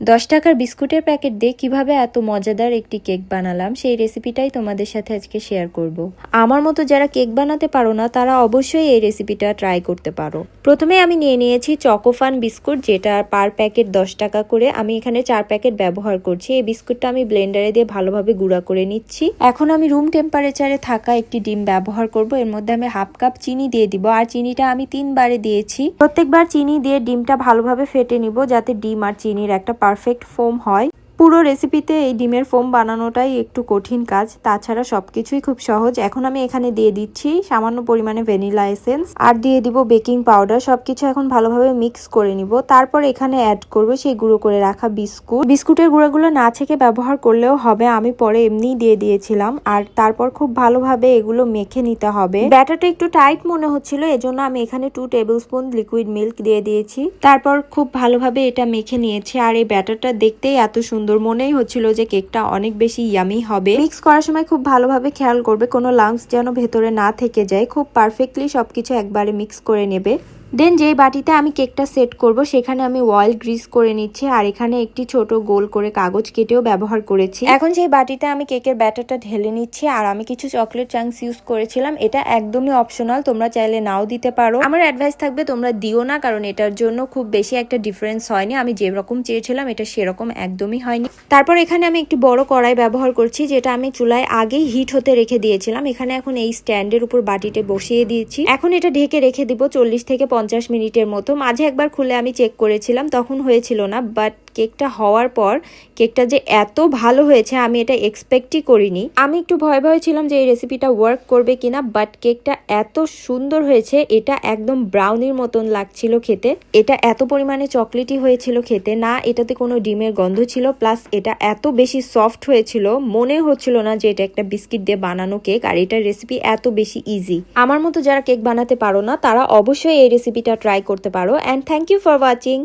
দশ টাকার বিস্কুটের প্যাকেট দিয়ে কীভাবে এত মজাদার একটি কেক বানালাম, সেই রেসিপিটাই তোমাদের সাথে আজকে শেয়ার করব। আমার মতো যারা কেক বানাতে পারো না, তারা অবশ্যই এই রেসিপিটা ট্রাই করতে পারো। প্রথমে আমি নিয়ে নিয়েছি চকোফান বিস্কুট, যেটা পার প্যাকেট দশ টাকা করে। আমি এখানে চার প্যাকেট ব্যবহার করছি। এই বিস্কুটটা আমি ব্লেন্ডারে দিয়ে ভালোভাবে গুঁড়া করে নিচ্ছি। এখন আমি রুম টেম্পারেচারে থাকা একটি ডিম ব্যবহার করব। এর মধ্যে আমি হাফ কাপ চিনি দিয়ে দিব। আর চিনিটা আমি তিনবারে দিয়েছি। প্রত্যেকবার চিনি দিয়ে ডিমটা ভালোভাবে ফেটে নিব, যাতে ডিম আর চিনির একটা পারফেক্ট ফোম হয়। পুরো রেসিপিতে এই ডিমের ফোম বানানোটাই একটু কঠিন কাজ। তাছাড়া সবকিছুই খুব সহজ। এখন আমি এখানে দিয়ে দিচ্ছি সামান্য পরিমাণে ভ্যানিলা এসেন্স আর দিয়ে দিব বেকিং পাউডার সবকিছু এখন ভালোভাবে মিক্স করে নিব। তারপর এখানে অ্যাড করব সেই গুঁড়ো করে রাখা বিস্কুট। বিস্কুটের গুঁড়োগুলো না ছেঁকে ব্যবহার করলেও হবে। আমি পরে এমনিই দিয়ে দিয়েছিলাম। আর তারপর খুব ভালোভাবে এগুলো মেখে নিতে হবে। ব্যাটারটা একটু টাইট মনে হচ্ছিল, এজন্য আমি এখানে two tablespoon liquid milk দিয়ে দিয়েছি। তারপর খুব ভালোভাবে এটা মেখে নিয়েছি। আর এই ব্যাটারটা দেখতেই এত সুন্দর মনেই হচ্ছিল যে কেকটা অনেক বেশি ইয়ামি হবে। মিক্স করার সময় খুব ভালোভাবে খেয়াল করবে, কোনো লাংস যেন ভেতরে না থেকে যায়, খুব পারফেক্টলি সবকিছু একবারে মিক্স করে নেবে। দেন যেই বাটিতে আমি কেকটা সেট করব, সেখানে আমি অয়েল গ্রিস করে নিচ্ছি আর এখানে একটি ছোট গোল করে কাগজ কেটেও ব্যবহার করেছি। এখন সেই বাটিতে আমি কেকের ব্যাটারটা ঢেলে নিচ্ছি আর আমি কিছু চকলেট চাংস ইউজ করেছিলাম, এটা একদমই অপশনাল তোমরা চাইলে নাও দিতে পারো। আমার অ্যাডভাইস থাকবে তোমরা দিও না, কারণ এটার জন্য খুব বেশি একটা ডিফারেন্স হয়নি। আমি যেরকম চেয়েছিলাম, এটা সেরকম একদমই হয়নি। তারপর এখানে আমি একটি বড় কড়াই ব্যবহার করছি, যেটা আমি চুলায় আগেই হিট হতে রেখে দিয়েছিলাম। এখানে এখন এই স্ট্যান্ডের উপর বাটিতে বসিয়ে দিয়েছি। এখন এটা ঢেকে রেখে দিব চল্লিশ থেকে পঞ্চাশ মিনিটের মতো। মাঝে একবার খুলে আমি চেক করেছিলাম তখন হয়েছিল না বাট কেকটা হওয়ার পর কেকটা যে এত ভালো হয়েছে, আমি এটা এক্সপেক্টই করিনি। আমি একটু ভয় ভয় ছিলাম যে এই রেসিপিটা ওয়ার্ক করবে কিনা বাট কেকটা এত সুন্দর হয়েছে, এটা একদম ব্রাউনির মতন লাগছিল খেতে। এটা এত পরিমাণে চকলেটই হয়েছিল খেতে, না এটাতে কোনো ডিমের গন্ধ ছিল প্লাস এটা এত বেশি সফট হয়েছিল মনে হচ্ছিল না যে এটা একটা বিস্কিট দিয়ে বানানো কেক, আর এটার রেসিপি এত বেশি ইজি আমার মতো যারা কেক বানাতে পারো না, তারা অবশ্যই এই রেসিপিটা ট্রাই করতে পারো and thank you for watching